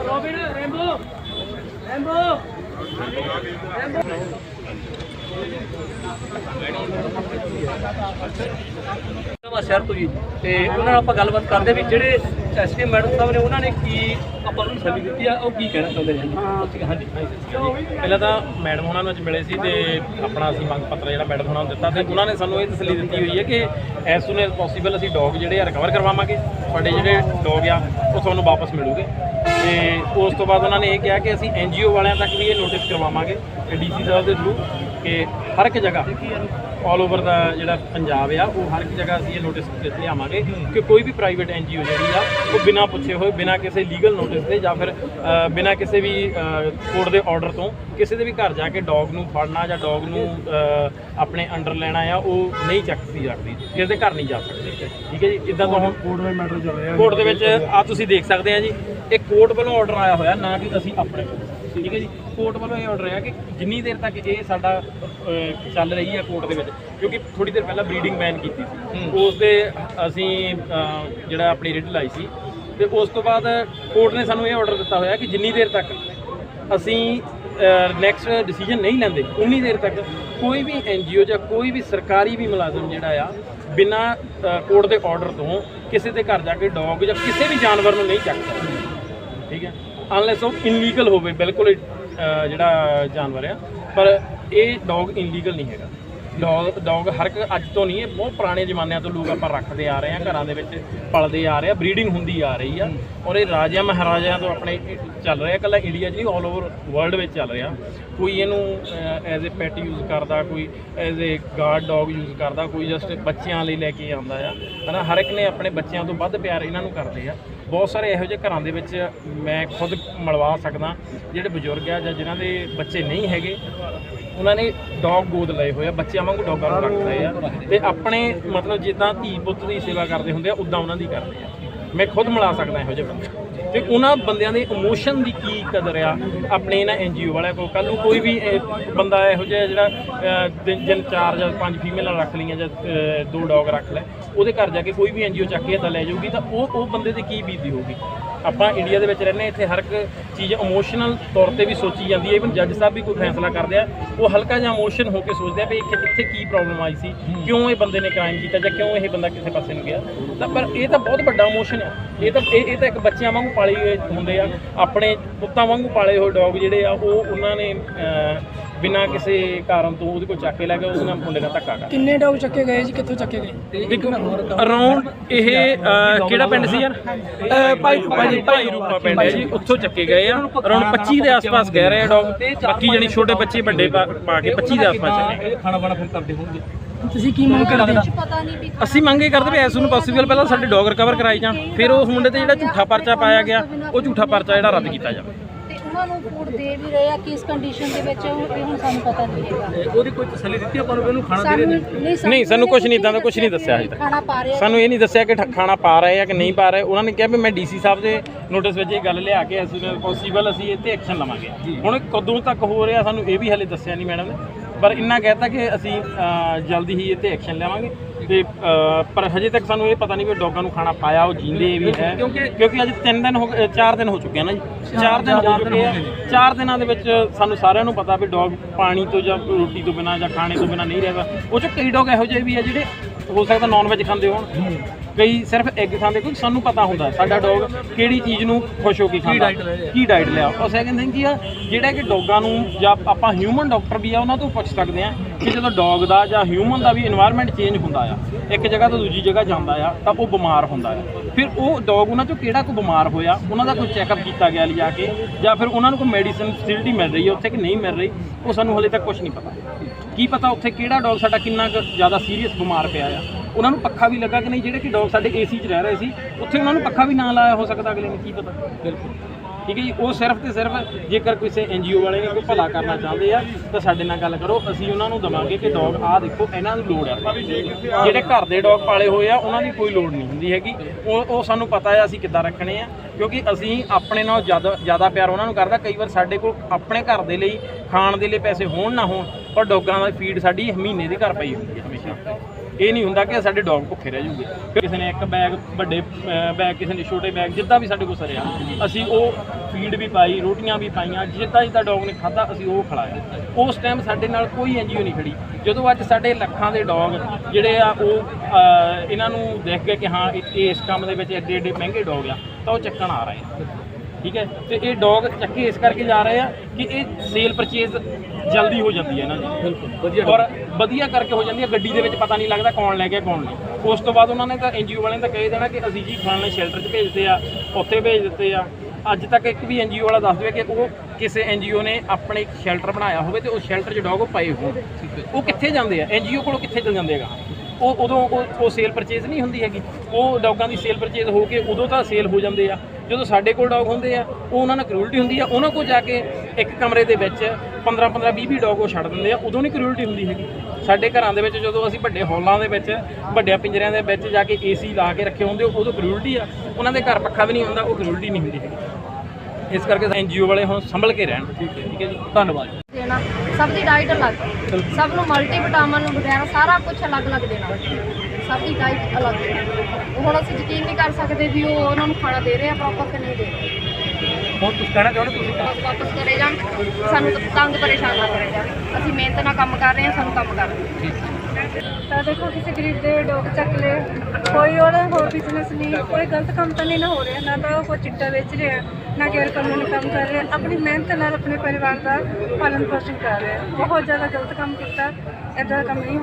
Robin Rambo Rambo ਨਵਾਂ ਸ਼ਹਿਰ ਤੋਂ ਜੀ। ਤੇ ਉਹਨਾਂ ਨਾਲ ਆਪਾਂ ਗੱਲਬਾਤ ਕਰਦੇ ਵੀ ਜਿਹੜੇ ਐਸਪੀ ਮੈਡਮ ਸਾਹਿਬ ਨੇ, ਉਹਨਾਂ ਨੇ ਕੀ ਆਪਾਂ ਨੂੰ ਸਲੀ ਦਿੱਤੀ ਆ, ਉਹ ਕੀ ਕਹਿਣਾ ਚਾਹੁੰਦੇ ਨੇ? ਹਾਂਜੀ ਪਹਿਲਾਂ ਤਾਂ ਮੈਡਮ ਉਹਨਾਂ ਨੂੰ ਅੱਜ ਮਿਲੇ ਸੀ ਤੇ ਆਪਣਾ ਅਸੀਂ ਮੰਗ ਪੱਤਰ ਜਿਹੜਾ ਮੈਡਮ ਉਹਨਾਂ ਨੂੰ ਦਿੱਤਾ ਤੇ ਉਹਨਾਂ ਨੇ ਸਾਨੂੰ ਇਹ ਤਸੱਲੀ ਦਿੱਤੀ ਹੋਈ ਹੈ ਕਿ ਐਸ ਸੂਨ ਐਸ ਪੋਸੀਬਲ ਅਸੀਂ ਡੌਗ ਜਿਹੜੇ ਆ ਰਿਕਵਰ ਕਰਵਾਵਾਂਗੇ। ਤੁਹਾਡੇ ਜਿਹੜੇ ਡੌਗ ਆ, ਉਹ ਤੁਹਾਨੂੰ ਵਾਪਸ ਮਿਲੂਗੇ। ਤੇ ਉਸ ਤੋਂ ਬਾਅਦ ਉਹਨਾਂ ਨੇ ਇਹ ਕਿਹਾ ਕਿ ਅਸੀਂ ਐਨਜੀਓ ਵਾਲਿਆਂ ਤੱਕ ਵੀ ਇਹ ਨੋਟਿਸ ਕਰਵਾਵਾਂਗੇ ਡੀਸੀ ਸਾਹਿਬ ਦੇ ਥਰੂ ਕਿ ਹਰ ਇੱਕ ਜਗ੍ਹਾ ਆਲ ਓਵਰ ਦਾ ਜਿਹੜਾ ਪੰਜਾਬ ਆ ਉਹ ਹਰ ਇੱਕ ਜਗ੍ਹਾ ਅਸੀਂ ਇਹ ਨੋਟਿਸ ਲਿਆਵਾਂਗੇ ਕਿ ਕੋਈ ਵੀ ਪ੍ਰਾਈਵੇਟ ਐਨਜੀਓ ਜਿਹੜੀ ਆ ਉਹ ਬਿਨਾਂ ਪੁੱਛੇ ਹੋਏ ਬਿਨਾਂ ਕਿਸੇ ਲੀਗਲ ਨੋਟਿਸ ਦੇ ਜਾਂ ਫਿਰ ਬਿਨਾਂ ਕਿਸੇ ਵੀ ਕੋਰਟ ਦੇ ਆਰਡਰ ਤੋਂ ਕਿਸੇ ਦੇ ਵੀ ਘਰ ਜਾ ਕੇ ਡੌਗ ਨੂੰ ਫੜਨਾ ਜਾਂ ਡੌਗ ਨੂੰ ਆਪਣੇ ਅੰਡਰ ਲੈਣਾ ਆ ਉਹ ਨਹੀਂ ਚੱਕ ਸੀ ਰੱਖਦੀ ਕਿਸੇ ਦੇ ਘਰ ਨਹੀਂ ਜਾ ਸਕਦੇ। ਠੀਕ ਹੈ ਜੀ? ਇਦਾਂ ਤਾਂ ਹੁਣ ਕੋਰਟ ਵਿੱਚ ਮੈਟਰ ਚੱਲ ਰਿਹਾ ਕੋਰਟ ਦੇ ਵਿੱਚ ਆ ਤੁਸੀਂ ਦੇਖ ਸਕਦੇ ਆ ਜੀ ਇਹ ਕੋਰਟ ਵੱਲੋਂ ਆਰਡਰ ਆਇਆ ਹੋਇਆ ਨਾ ਕਿ ਅਸੀਂ ਆਪਣੇ ਠੀਕ ਹੈ ਜੀ। ਕੋਰਟ ਵੱਲੋਂ ਇਹ ਆਰਡਰ ਆਇਆ ਕਿ ਜਿੰਨੀ ਦੇਰ ਤੱਕ ਇਹ ਸਾਡਾ ਅਹ, ਚੱਲ ਰਹੀ ਹੈ ਕੋਰਟ ਦੇ ਵਿੱਚ ਕਿਉਂਕਿ ਥੋੜੀ ਦੇਰ ਪਹਿਲਾਂ ਬਰੀਡਿੰਗ ਬੈਨ ਕੀਤੀ ਸੀ। ਉਸ ਦੇ ਅਸੀਂ ਅਹ, ਜਿਹੜਾ ਆਪਣੀ ਰਿਟ ਲਾਈ ਸੀ ਤੇ ਉਸ ਤੋਂ ਬਾਅਦ ਕੋਰਟ ਨੇ ਸਾਨੂੰ ਇਹ ਆਰਡਰ ਦਿੱਤਾ ਹੋਇਆ ਕਿ ਜਿੰਨੀ ਦੇਰ ਤੱਕ ਅਸੀਂ ਨੈਕਸਟ ਡਿਸੀਜਨ ਨਹੀਂ ਲੈਂਦੇ ਉਨੀ ਦੇਰ ਤੱਕ ਕੋਈ ਵੀ ਐਨਜੀਓ ਜਾਂ ਕੋਈ ਵੀ ਸਰਕਾਰੀ ਵੀ ਮੁਲਾਜ਼ਮ ਜਿਹੜਾ ਆ ਬਿਨਾਂ ਕੋਰਟ ਦੇ ਆਰਡਰ ਤੋਂ ਕਿਸੇ ਦੇ ਘਰ ਜਾ ਕੇ ਡੌਗ ਜਾਂ ਕਿਸੇ ਵੀ ਜਾਨਵਰ ਨੂੰ ਨਹੀਂ ਚੱਕ ਸਕਦਾ। ਠੀਕ ਹੈ। ਅਨਲੈਸ ਉਹ ਇਨਲੀਗਲ ਹੋਵੇ, ਬਿਲਕੁਲ ਜਿਹੜਾ ਜਾਨਵਰ ਆ। ਪਰ ਇਹ ਡੌਗ ਇਨਲੀਗਲ ਨਹੀਂ ਹੈਗਾ। ਡੌਗ ਡੌਗ ਹਰ ਇੱਕ ਅੱਜ ਤੋਂ ਨਹੀਂ, ਇਹ ਬਹੁਤ ਪੁਰਾਣੇ ਜ਼ਮਾਨਿਆਂ ਤੋਂ ਲੋਕ ਆਪਾਂ ਰੱਖਦੇ ਆ ਰਹੇ ਆ, ਘਰਾਂ ਦੇ ਵਿੱਚ ਪਲਦੇ ਆ ਰਹੇ ਆ ਬਰੀਡਿੰਗ ਹੁੰਦੀ ਆ ਰਹੀ ਆ। ਔਰ ਇਹ ਰਾਜਿਆਂ, ਮਹਾਰਾਜਿਆਂ ਤੋਂ ਆਪਣੇ ਚੱਲ ਰਿਹਾ, ਇਕੱਲਾ ਇੰਡੀਆ 'ਚ ਨਹੀਂ ਆਲ ਓਵਰ ਵਰਲਡ ਵਿੱਚ ਚੱਲ ਰਿਹਾ। ਕੋਈ ਇਹਨੂੰ ਐਜ਼ ਅ ਪੈਟ ਯੂਜ਼ ਕਰਦਾ, ਕੋਈ as a guard dog use ਕਰਦਾ, ਕੋਈ ਜਸਟ ਬੱਚਿਆਂ ਲਈ ਲੈ ਕੇ ਆਉਂਦਾ ਆ। ਹਨਾ, ਹਰ ਇੱਕ ਨੇ ਆਪਣੇ ਬੱਚਿਆਂ ਤੋਂ ਵੱਧ ਪਿਆਰ ਇਹਨਾਂ ਨੂੰ ਕਰਦੇ ਆ। ਬਹੁਤ ਸਾਰੇ ਇਹੋ ਜਿਹੇ ਘਰਾਂ ਦੇ ਵਿੱਚ ਮੈਂ ਖੁਦ ਮਿਲਵਾ ਸਕਦਾ, ਜਿਹੜੇ ਬਜ਼ੁਰਗ ਆ ਜਾਂ ਜਿਨ੍ਹਾਂ ਦੇ ਬੱਚੇ ਨਹੀਂ ਹੈਗੇ, ਉਹਨਾਂ ਨੇ ਡੌਗ ਗੋਦ ਲਏ ਹੋਏ ਆ, ਬੱਚਿਆਂ ਵਾਂਗੂ ਡੌਗਾਂ ਨੂੰ ਰੱਖਦੇ ਆ। ਤੇ ਆਪਣੇ ਮਤਲਬ ਜਿੱਦਾਂ ਧੀ ਪੁੱਤ ਦੀ ਸੇਵਾ ਕਰਦੇ ਹੁੰਦੇ ਆ ਉਦਾਂ ਉਹਨਾਂ ਦੀ ਕਰਦੇ ਆ। ਮੈਂ ਖੁਦ ਮਿਲਾ ਸਕਦਾ ਇਹੋ ਜਿਹੇ ਬੰਦੇ ਤੇ ਉਹਨਾਂ ਬੰਦਿਆਂ ਦੇ ਇਮੋਸ਼ਨ ਦੀ ਕੀ ਕਦਰ ਆ ਆਪਣੇ ਇਹਨਾਂ ਐਨਜੀਓ ਵਾਲਿਆਂ ਕੋਲ? ਕੱਲ ਨੂੰ ਕੋਈ ਵੀ ਇਹ ਬੰਦਾ ਇਹੋ ਜਿਹਾ ਜਿਹੜਾ ਅਹ, ਦਿਨ ਚਾਰ ਜਾਂ ਪੰਜ ਫੀਮੇਲਾਂ ਰੱਖ ਲਈਆਂ ਜਾਂ ਦੋ ਡੌਗ ਰੱਖ ਲੈ ਉਹਦੇ ਘਰ ਜਾ ਕੇ ਕੋਈ ਵੀ ਐਨਜੀਓ ਚੱਕ ਕੇ ਤਾਂ ਲੈ ਜਾਊਗੀ ਤਾਂ ਉਹ ਉਹ ਬੰਦੇ ਤੇ ਕੀ ਬੀਤੀ ਹੋਊਗੀ? ਆਪਾਂ ਇੰਡੀਆ ਦੇ ਵਿੱਚ ਰਹਿੰਦੇ ਹਾਂ, ਇੱਥੇ ਹਰ ਇੱਕ ਚੀਜ਼ ਇਮੋਸ਼ਨਲ ਤੌਰ ਤੇ ਵੀ ਸੋਚੀ ਜਾਂਦੀ ਹੈ। ਇਵਨ ਜੱਜ ਸਾਹਿਬ ਵੀ ਕੋਈ ਫੈਸਲਾ ਕਰਦੇ ਆ। ਉਹ ਹਲਕਾ ਜਿਹਾ ਇਮੋਸ਼ਨ ਹੋ ਕੇ ਸੋਚਦੇ ਆ ਵੀ ਇੱਥੇ ਇੱਥੇ ਕੀ ਪ੍ਰੋਬਲਮ ਆਈ ਸੀ ਕਿਉਂ ਇਹ ਬੰਦੇ ਨੇ ਕ੍ਰਾਈਮ ਕੀਤਾ ਜਾਂ ਕਿਉਂ ਇਹ ਬੰਦਾ ਕਿਸੇ ਪਾਸੇ ਨੂੰ ਗਿਆ। ਤਾਂ ਪਰ ਇਹ ਤਾਂ ਬਹੁਤ ਵੱਡਾ ਇਮੋਸ਼ਨ ਆ। ਇਹ ਤਾਂ ਇਹ ਤਾਂ ਇੱਕ ਬੱਚਿਆਂ ਵਾਂਗੂ ਪਾਲੀ ਹੋਏ ਹੁੰਦੇ ਆ। ਆਪਣੇ ਪੁੱਤਾਂ ਵਾਂਗੂ ਪਾਲੇ ਹੋਏ ਡੌਗ ਜਿਹੜੇ ਆ ਉਹ ਉਹਨਾਂ ਨੇ ਬਿਨਾਂ ਕਿਸੇ ਕਾਰਨ ਤੋਂ ਉਹਦੇ ਕੋਲ ਚੱਕ ਕੇ ਲੈ ਗਏ ਉਹਦੇ ਨਾਲ ਮੁੰਡੇ ਨਾਲ ਧੱਕਾ ਕਰ ਕਿੰਨੇ ਡੌਗ ਚੱਕੇ ਗਏ ਜੀ? ਕਿੱਥੋਂ ਚੱਕੇ ਗਏ? ਇੱਕ ਅਰਾਊਂਡ ਇਹ ਅਹ, ਕਿਹੜਾ ਪਿੰਡ ਸੀ ਯਾਰ? ਭਾਈ ਭਾਈ ਭਾਈ ਰੂਪਾ ਪਿੰਡ ਹੈ। ਜੀ ਉੱਥੋਂ ਚੱਕੇ ਗਏ ਆ। ਅਰਾਊਂਡ 25 ਦੇ ਆਸ-ਪਾਸ ਗਏ ਰਹੇ ਆ ਡੌਗ ਬਾਕੀ ਜਣੀ ਛੋਟੇ ਬੱਚੇ ਵੱਡੇ ਪਾ ਪਾ ਕੇ 25 ਦੇ ਆਸ-ਪਾਸ ਚੱਕੇ ਗਏ। ਖਾਣਾ ਬਾਣਾ ਫਿਰ ਕਰਦੇ ਹੋਣਗੇ। ਤੁਸੀਂ ਕੀ ਮੰਗ ਕਰਦੇ? ਜੀ ਪਤਾ ਨਹੀਂ ਵੀ ਅਸੀਂ ਮੰਗੇ ਕਰਦੇ ਵੀ ਐਸ ਨੂੰ ਪੋਸੀਬਲ ਪਹਿਲਾਂ ਸਾਡੇ ਡੌਗ ਰਿਕਵਰ ਕਰਾਈ ਜਾਣ। ਫਿਰ ਉਸ ਮੁੰਡੇ ਤੇ ਜਿਹੜਾ ਝੂਠਾ ਪਰਚਾ ਪਾਇਆ ਗਿਆ ਉਹ ਝੂਠਾ ਪਰਚਾ ਜਿਹੜਾ ਰੱਦ ਕੀਤਾ ਜਾਵੇ। ਉਹਨਾਂ ਨੂੰ ਫੂਡ ਦੇ ਵੀ ਰਹੇ ਆ ਕਿਸ ਕੰਡੀਸ਼ਨ ਦੇ ਵਿੱਚ ਉਹ ਇਹ ਹੁਣ ਸਾਨੂੰ ਪਤਾ ਨਹੀਂ ਹੈਗਾ। ਉਹਦੀ ਕੋਈ ਤਸੱਲੀ ਦਿੱਤੀ ਆਪਾਂ ਨੂੰ ਵੀ ਉਹਨੂੰ ਖਾਣਾ ਦੇ ਰਹੇ ਨੇ? ਨਹੀਂ ਨਹੀਂ, ਸਾਨੂੰ ਕੁਛ ਨਹੀਂ ਏਦਾਂ ਦਾ ਕੁਛ ਨਹੀਂ ਦੱਸਿਆ ਹਜੇ ਤੱਕ। ਖਾਣਾ ਪਾ ਰਹੇ ਆ ਸਾਨੂੰ ਇਹ ਨਹੀਂ ਦੱਸਿਆ ਕਿ ਠ- ਖਾਣਾ ਪਾ ਰਹੇ ਆ ਕਿ ਨਹੀਂ ਪਾ ਰਹੇ। ਉਹਨਾਂ ਨੇ ਕਿਹਾ ਵੀ ਮੈਂ ਡੀਸੀ ਸਾਹਿਬ ਦੇ ਨੋਟਿਸ ਵਿੱਚ ਇਹ ਗੱਲ ਲਿਆ ਕੇ ਐਸ ਪੋਸੀਬਲ ਅਸੀਂ ਇਹ ਤੇ ਐਕਸ਼ਨ ਲਵਾਂਗੇ ਹੁਣ ਕਦੋਂ ਤੱਕ ਹੋ ਰਿਹਾ ਸਾਨੂੰ ਇਹ ਵੀ ਹਲੇ ਦੱਸਿਆ ਨਹੀਂ ਮੈਡਮ ਨੇ। ਪਰ ਇੰਨਾ ਕਹਿਤਾ ਕਿ ਅਸੀਂ ਜਲਦੀ ਹੀ ਇਹ ਤੇ ਐਕਸ਼ਨ ਲਵਾਂਗੇ ਤੇ ਪਰ ਹਜੇ ਤੱਕ ਸਾਨੂੰ ਇਹ ਪਤਾ ਨਹੀਂ ਵੀ ਡੌਗਾਂ ਨੂੰ ਖਾਣਾ ਪਾਇਆ ਉਹ ਜੀਂਦੇ ਵੀ ਹੈ। ਕਿਉਂਕਿ ਅੱਜ 3 ਦਿਨ ਹੋ ਗਏ 4 ਦਿਨ ਹੋ ਚੁੱਕੇ ਆ ਨਾ ਜੀ। 4 ਦਿਨ ਹੋ ਚੁੱਕੇ ਆ। 4 ਦਿਨਾਂ ਦੇ ਵਿੱਚ ਸਾਨੂੰ ਸਾਰਿਆਂ ਨੂੰ ਪਤਾ ਵੀ ਡੌਗ ਪਾਣੀ ਤੋਂ ਜਾਂ ਰੋਟੀ ਤੋਂ ਬਿਨਾ ਜਾਂ ਖਾਣੇ ਤੋਂ ਬਿਨਾ ਨਹੀਂ ਰਹਿੰਦਾ। ਉਹ ਚੋਂ ਕਈ ਡੌਗ ਇਹੋ ਜਿਹੇ ਵੀ ਆ ਜਿਹੜੇ ਹੋ ਸਕਦਾ ਨਾਨ ਵੈਜ ਖਾਂਦੇ ਹੋਣ। ਕਈ ਸਿਰਫ ਐਗ ਖਾਂਦੇ ਕੋਈ ਸਾਨੂੰ ਪਤਾ ਹੁੰਦਾ ਸਾਡਾ ਡੌਗ ਕਿਹੜੀ ਚੀਜ਼ ਨੂੰ ਖੁਸ਼ ਹੋ ਕੇ ਖਾਂਦਾ diet ਕੀ ਡਾਈਟ ਲਿਆ। ਉਹ ਸੈਕਿੰਡ ਥਿੰਗ ਕੀ ਆ ਜਿਹੜਾ ਕਿ ਡੌਗਾਂ ਨੂੰ ਜਾਂ ਆਪਾਂ ਹਿਊਮਨ ਡਾਕਟਰ ਵੀ ਆ ਉਹਨਾਂ ਤੋਂ ਪੁੱਛ ਸਕਦੇ ਆ ਕਿ ਜਦੋਂ ਡੌਗ ਦਾ ਜਾਂ ਹਿਊਮਨ ਦਾ ਵੀ এনवायरमेंट ਚੇਂਜ ਹੁੰਦਾ ਆ ਇੱਕ ਜਗ੍ਹਾ ਤੋਂ ਦੂਜੀ ਜਗ੍ਹਾ ਜਾਂਦਾ ਆ ਤਾਂ ਉਹ ਬਿਮਾਰ ਹੁੰਦਾ ਆ। ਫਿਰ ਉਹ ਡੌਗ ਉਹਨਾਂ ਚੋਂ ਕਿਹੜਾ ਕੋ ਬਿਮਾਰ ਹੋਇਆ ਉਹਨਾਂ ਦਾ ਕੋਈ ਚੈੱਕਅਪ ਕੀਤਾ ਗਿਆ ਲਿਜਾ ਕੇ ਜਾਂ ਫਿਰ ਉਹਨਾਂ ਨੂੰ ਕੋਈ ਮੈਡੀਸਨ ਫੈਸਿਲਿਟੀ ਮਿਲ ਰਹੀ ਹੈ ਉੱਥੇ ਕਿ ਨਹੀਂ ਮਿਲ ਰਹੀ ਉਹ ਸਾਨੂੰ ਹਲੇ ਤੱਕ ਕੁਝ ਨਹੀਂ ਪਤਾ। ਕੀ ਪਤਾ ਉੱਥੇ ਕਿਹੜਾ ਡੌਗ ਸਾਡਾ ਕਿੰਨਾ ਕੁ ਜ਼ਿਆਦਾ ਸੀਰੀਅਸ ਬਿਮਾਰ ਪਿਆ ਆ। ਉਹਨਾਂ ਨੂੰ ਪੱਖਾ ਵੀ ਲੱਗਾ ਕਿ ਨਹੀਂ? ਜਿਹੜੇ ਕਿ ਡੌਗ ਸਾਡੇ ਏਸੀ 'ਚ ਰਹਿ ਰਹੇ ਸੀ, ਉੱਥੇ ਉਹਨਾਂ ਨੂੰ ਪੱਖਾ ਵੀ ਨਾ ਲਾਇਆ ਹੋ ਸਕਦਾ ਅਗਲੇ ਨੇ, ਕੀ ਪਤਾ? ਬਿਲਕੁਲ। ਠੀਕ ਹੈ ਜੀ? ਉਹ ਸਿਰਫ ਤੇ ਸਿਰਫ ਜੇਕਰ ਕਿਸੇ ਐਨਜੀਓ ਵਾਲੇ ਨੇ ਕੋਈ ਭਲਾ ਕਰਨਾ ਚਾਹੁੰਦੇ ਆ, ਤਾਂ ਸਾਡੇ ਨਾਲ ਗੱਲ ਕਰੋ। ਅਸੀਂ ਉਹਨਾਂ ਨੂੰ ਦਵਾਂਗੇ ਕਿ ਡੌਗ, ਆਹ ਦੇਖੋ, ਇਹਨਾਂ ਨੂੰ ਲੋੜ ਆ ਜਿਹੜੇ ਘਰ ਦੇ ਡੌਗ ਪਾਲੇ ਹੋਏ ਆ, ਉਹਨਾਂ ਦੀ ਕੋਈ ਲੋੜ ਨਹੀਂ ਹੁੰਦੀ ਹੈਗੀ। ਉਹ ਉਹ ਸਾਨੂੰ ਪਤਾ ਆ ਅਸੀਂ ਕਿੱਦਾਂ ਰੱਖਣੇ ਆ, ਕਿਉਂਕਿ ਅਸੀਂ ਆਪਣੇ ਨਾਲ ਜ਼ਿਆਦਾ ਜ਼ਿਆਦਾ ਪਿਆਰ ਉਹਨਾਂ ਨੂੰ ਕਰਦਾ। ਕਈ ਵਾਰ ਸਾਡੇ ਕੋਲ ਆਪਣੇ ਘਰ ਦੇ ਲਈ, ਖਾਣ ਦੇ ਲਈ ਪੈਸੇ ਹੋਣ ਨਾ ਹੋਣ, ਪਰ ਡੌਗਾਂ ਦਾ ਫੀਡ ਸਾਡੀ ਮਹੀਨੇ ਦੀ ਘਰ ਪਈ ਹੁੰਦੀ ਹੈ ਹਮੇਸ਼ਾ। ਇਹ ਨਹੀਂ ਹੁੰਦਾ ਕਿ ਸਾਡੇ ਡੌਗ ਭੁੱਖੇ ਰਹਿ ਜੂਗੇ ਕਿਸੇ ਨੇ ਇੱਕ ਬੈਗ ਵੱਡੇ ਬੈਗ ਕਿਸੇ ਨੇ ਛੋਟੇ ਬੈਗ ਜਿੱਦਾਂ ਵੀ ਸਾਡੇ ਕੋਲ ਸਰਿਆ, ਅਸੀਂ ਉਹ ਫੀਡ ਵੀ ਪਾਈ, ਰੋਟੀਆਂ ਵੀ ਪਾਈਆਂ, ਜਿੱਦਾਂ ਜਿੱਦਾਂ ਡੌਗ ਨੇ ਖਾਦਾ ਅਸੀਂ ਉਹ ਖਿਲਾਇਆ। ਉਸ ਟਾਈਮ ਸਾਡੇ ਨਾਲ ਕੋਈ ਐਨਜੀਓ ਨਹੀਂ ਖੜੀ। ਜਦੋਂ ਅੱਜ ਸਾਡੇ ਲੱਖਾਂ ਦੇ ਡੌਗ ਜਿਹੜੇ ਆ, ਉਹ ਇਹਨਾਂ ਨੂੰ ਦੇਖ ਕੇ ਕਿ ਹਾਂ, ਇਹ ਇਸ ਕੰਮ ਦੇ ਵਿੱਚ ਐਡੇ ਐਡੇ ਮਹਿੰਗੇ ਡੌਗ ਆ, ਤਾਂ ਉਹ ਚੱਕਣ ਆ ਰਹੇ ਆ। ਠੀਕ ਹੈ? ਤੇ ਇਹ ਡੌਗ ਚੱਕੇ ਇਸ ਕਰਕੇ ਜਾ ਰਹੇ ਆ ਕਿ ਇਹ ਸੇਲ ਪਰਚੇਜ਼ ਜਲਦੀ ਹੋ ਜਾਂਦੀ ਹੈ ਇਹਨਾਂ ਦੀ ਬਿਲਕੁਲ ਵਧੀਆ ਔਰ ਵਧੀਆ ਕਰਕੇ ਹੋ ਜਾਂਦੀ ਹੈ ਗੱਡੀ ਦੇ ਵਿੱਚ ਪਤਾ ਨਹੀਂ ਲੱਗਦਾ ਕੌਣ ਲੈ ਗਿਆ ਕੌਣ ਨਹੀਂ। ਉਸ ਤੋਂ ਬਾਅਦ ਉਹਨਾਂ ਨੇ ਤਾਂ ਐਨਜੀਓ ਵਾਲਿਆਂ ਨੇ ਤਾਂ ਕਹਿ ਦੇਣਾ ਕਿ ਅਸੀਂ ਜੀ ਫਲਾਣੇ ਸ਼ੈਲਟਰ 'ਚ ਭੇਜਦੇ ਆ ਉੱਥੇ ਭੇਜ ਦਿੱਤੇ ਆ। ਅੱਜ ਤੱਕ ਇੱਕ ਵੀ ਐਨਜੀਓ ਵਾਲਾ ਦੱਸ ਦੇਵੇ ਕਿ ਉਹ ਕਿਸੇ ਐਨਜੀਓ ਨੇ ਆਪਣੇ ਸ਼ੈਲਟਰ ਬਣਾਇਆ ਹੋਵੇ ਤੇ ਉਹ ਸ਼ੈਲਟਰ 'ਚ ਡੌਗ ਪਏ ਹੋਣ। ਉਹ ਕਿੱਥੇ ਜਾਂਦੇ ਆ? ਐਨਜੀਓ ਕੋਲੋਂ ਕਿੱਥੇ ਚਲ ਜਾਂਦੇ ਹੈਗਾ? ਉਹ ਉਦੋਂ ਉਹ ਉਹ ਸੇਲ ਪਰਚੇਜ਼ ਨਹੀਂ ਹੁੰਦੀ ਹੈਗੀ। ਉਹ ਡੌਗਾਂ ਦੀ ਸੇਲ ਪਰਚੇਜ਼ ਹੋ ਕੇ ਉਦੋਂ ਤਾਂ ਸੇਲ ਹੋ ਜਾਂਦੇ ਆ। ਜਦੋਂ ਸਾਡੇ ਕੋਲ ਡੌਗ ਹੁੰਦੇ ਆ ਉਹ ਉਹਨਾਂ ਨਾਲ ਕਰਿਊਲਟੀ ਹੁੰਦੀ ਆ ਉਹਨਾਂ ਕੋਲ ਜਾ ਕੇ ਇੱਕ ਕਮਰੇ ਦੇ ਵਿੱਚ 15 15 20 20 ਡੌਗ ਉਹ ਛੱਡ ਦਿੰਦੇ ਆ ਉਦੋਂ ਨਹੀਂ ਕਰਿਊਲਟੀ ਹੁੰਦੀ ਹੈਗੀ। ਸਾਡੇ ਘਰਾਂ ਦੇ ਵਿੱਚ ਜਦੋਂ ਅਸੀਂ ਵੱਡੇ ਹਾਲਾਂ ਦੇ ਵਿੱਚ ਵੱਡਿਆਂ ਪਿੰਜਰਿਆਂ ਦੇ ਵਿੱਚ ਜਾ ਕੇ ਏਸੀ ਲਾ ਕੇ ਰੱਖੇ ਹੁੰਦੇ ਉਦੋਂ ਕਰਿਊਲਟੀ ਆ। ਉਹਨਾਂ ਦੇ ਘਰ ਪੱਖਾ ਵੀ ਨਹੀਂ ਹੁੰਦਾ ਉਹ ਕਰਿਊਲਟੀ ਨਹੀਂ ਹੁੰਦੀ ਹੈਗੀ। ਇਸ ਕਰਕੇ ਐਨਜੀਓ ਵਾਲੇ ਹੁਣ ਸੰਭਲ ਕੇ ਰਹਿਣ। ਠੀਕ ਹੈ ਜੀ। ਧੰਨਵਾਦ ਦੇਣਾ। ਸਭ ਦੀ ਡਾਈਟ ਅਲੱਗ। ਸਭ ਨੂੰ ਮਲਟੀ ਵਿਟਾਮਿਨ ਵਗੈਰਾ ਸਾਰਾ ਕੁਝ ਅਲੱਗ-ਅਲੱਗ ਦੇਣਾ। ਸਭ ਦੀ ਡਾਈਟ ਅਲੱਗ ਹੈ। ਹੁਣ ਅਸੀਂ ਯਕੀਨ ਨਹੀਂ ਕਰ ਸਕਦੇ ਵੀ ਉਹ ਉਹਨਾਂ ਨੂੰ ਖਾਣਾ ਦੇ ਰਹੇ ਆ ਪ੍ਰੋਪਰ ਕਿ ਨਹੀਂ ਦੇ ਰਹੇ। ਹੁਣ ਤੁਸੀਂ ਕਹਿਣਾ ਚਾਹੁੰਦੇ ਤੁਸੀਂ ਬਸ ਵਾਪਸ ਕਰੇ ਜਾਣ। ਸਾਨੂੰ ਤਾਂ ਤੰਗ ਪਰੇਸ਼ਾਨ ਨਾ ਕਰੇ ਜਾਣ ਅਸੀਂ ਮਿਹਨਤ ਨਾਲ ਕੰਮ ਕਰ ਰਹੇ ਹਾਂ ਸਾਨੂੰ ਕੰਮ ਕਰ ਤਾਂ ਦੇਖੋ ਕਿਸੇ ਗਰੀਬ ਦੇ ਡੋਗ ਚੱਕ ਲਏ। ਕੋਈ ਉਹਦਾ ਹੋਰ ਬਿਜ਼ਨਸ ਨਹੀਂ ਕੋਈ ਗਲਤ ਕੰਮ ਤਾਂ ਨਹੀਂ ਨਾ ਹੋ ਰਿਹਾ। ਨਾ ਤਾਂ ਉਹ ਕੋਈ ਚਿੱਟਾ ਵੇਚ ਰਿਹਾ ਨਾ ਗੈਰ ਕਾਨੂੰਨੀ ਕੰਮ ਕਰ ਰਿਹਾ। ਆਪਣੀ ਮਿਹਨਤ ਨਾਲ ਆਪਣੇ ਪਰਿਵਾਰ ਦਾ ਪਾਲਣ ਪੋਸ਼ਣ ਕਰ ਰਿਹਾ। ਬਹੁਤ ਜ਼ਿਆਦਾ ਗਲਤ ਕੰਮ ਕੀਤਾ। ਐਦਾਂ ਦਾ ਕੰਮ ਨਹੀਂ